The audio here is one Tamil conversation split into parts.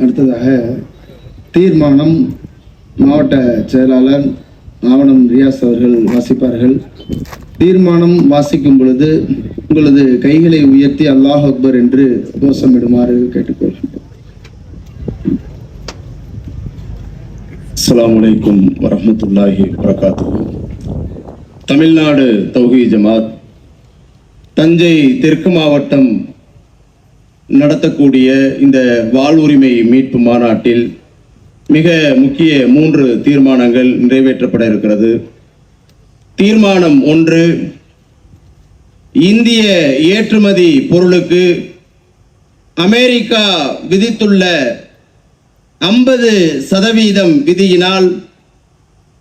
அடுத்ததாக தீர்மானம் மாவட்ட செயலாளர் ஆவணம் ரியாஸ் அவர்கள் வாசிப்பார்கள். தீர்மானம் வாசிக்கும் பொழுது உங்களது கைகளை உயர்த்தி அல்லாஹ் அக்பர் என்று கோஷமிடுமாறு கேட்டுக்கொள்கிறேன் அஸ்ஸலாமு அலைக்கும் வரஹ்மத்துல்லாஹி தமிழ்நாடு தௌஹி ஜமாத் தஞ்சை தெற்கு மாவட்டம் நடத்தக்கூடிய இந்த வாழ்வுரிமை மீட்பு மாநாட்டில் மிக முக்கிய மூன்று தீர்மானங்கள் நிறைவேற்றப்பட இருக்கிறது. தீர்மானம் ஒன்று இந்திய ஏற்றுமதி பொருளுக்கு அமெரிக்கா விதித்துள்ள ஐம்பது சதவீதம் விதியினால்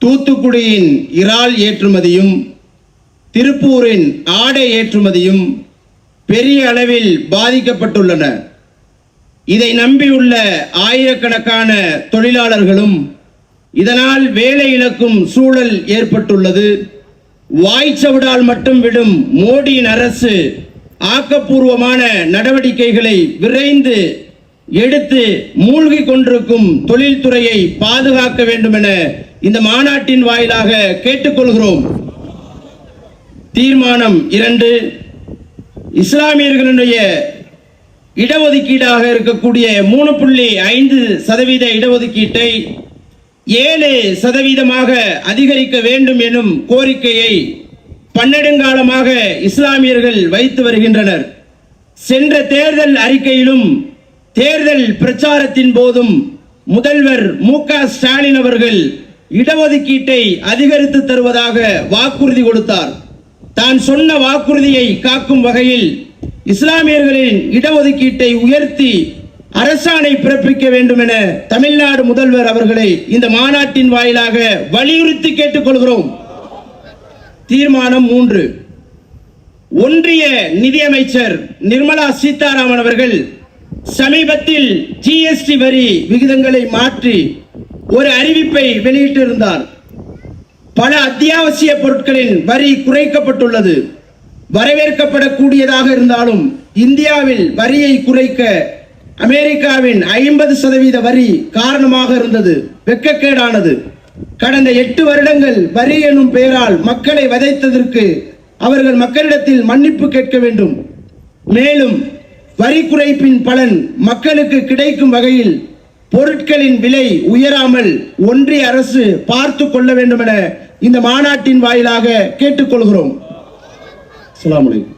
தூத்துக்குடியின் இறால் ஏற்றுமதியும் திருப்பூரின் ஆடை ஏற்றுமதியும் பெரிய அளவில் பாதிக்கப்பட்டுள்ளன. இதை நம்பியுள்ள ஆயிரக்கணக்கான தொழிலாளர்களும் இதனால் வேலை இழக்கும் சூழல் ஏற்பட்டுள்ளது. வாய்ச்சவிடால் மட்டும் விடும் மோடியின் அரசு ஆக்கப்பூர்வமான நடவடிக்கைகளை விரைந்து எடுத்து மூழ்கி கொண்டிருக்கும் தொழில்துறையை பாதுகாக்க வேண்டும் என இந்த மாநாட்டின் வாயிலாக கேட்டுக்கொள்கிறோம். தீர்மானம் இரண்டு இஸ்லாமியர்களுடைய இடஒதுக்கீடாக இருக்கக்கூடிய மூணு புள்ளி ஐந்து சதவீத இடஒதுக்கீட்டை ஏழு சதவீதமாக அதிகரிக்க வேண்டும் எனும் கோரிக்கையை பன்னெடுங்காலமாக இஸ்லாமியர்கள் வைத்து வருகின்றனர். சென்ற தேர்தல் அறிக்கையிலும் தேர்தல் பிரச்சாரத்தின் போதும் முதல்வர் மு க ஸ்டாலின் அவர்கள் இடஒதுக்கீட்டை அதிகரித்து தருவதாக வாக்குறுதி கொடுத்தார். தான் சொன்ன வாக்குறுதியை காக்கும் வகையில் இஸ்லாமியர்களின் இடஒதுக்கீட்டை உயர்த்தி அரசாணை பிறப்பிக்க வேண்டும் என தமிழ்நாடு முதல்வர் அவர்களை இந்த மாநாட்டின் வாயிலாக வலியுறுத்தி கேட்டுக்கொள்கிறோம். தீர்மானம் மூன்று. ஒன்றிய நிதியமைச்சர் நிர்மலா சீதாராமன் அவர்கள் சமீபத்தில் ஜிஎஸ்டி வரி விகிதங்களை மாற்றி ஒரு அறிவிப்பை வெளியிட்டிருந்தார். பல அத்தியாவசிய பொருட்களின் வரி குறைக்கப்பட்டுள்ளது. வரவேற்கப்படக்கூடியதாக இருந்தாலும் இந்தியாவில் வரியை குறைக்க அமெரிக்காவின் ஐம்பது சதவீத வரி காரணமாக இருந்தது. வெட்கக்கேடானது கடந்த எட்டு வருடங்கள் வரி எனும் பெயரால் மக்களை வதைத்ததற்கு அவர்கள் மக்களிடத்தில் மன்னிப்பு கேட்க வேண்டும். மேலும் வரி குறைப்பின் பலன் மக்களுக்கு கிடைக்கும் வகையில் பொருட்களின் விலை உயராமல் ஒன்றிய அரசு பார்த்து கொள்ள வேண்டும் என இந்த மாநாட்டின் வாயிலாக கேட்டுக்கொள்கிறோம் அஸ்ஸலாமு அலைக்கும்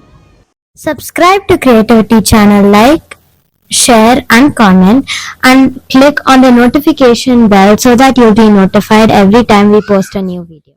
Subscribe to Creativity channel, like, share and comment and click on the notification bell so that you'll be notified every time we post a new video.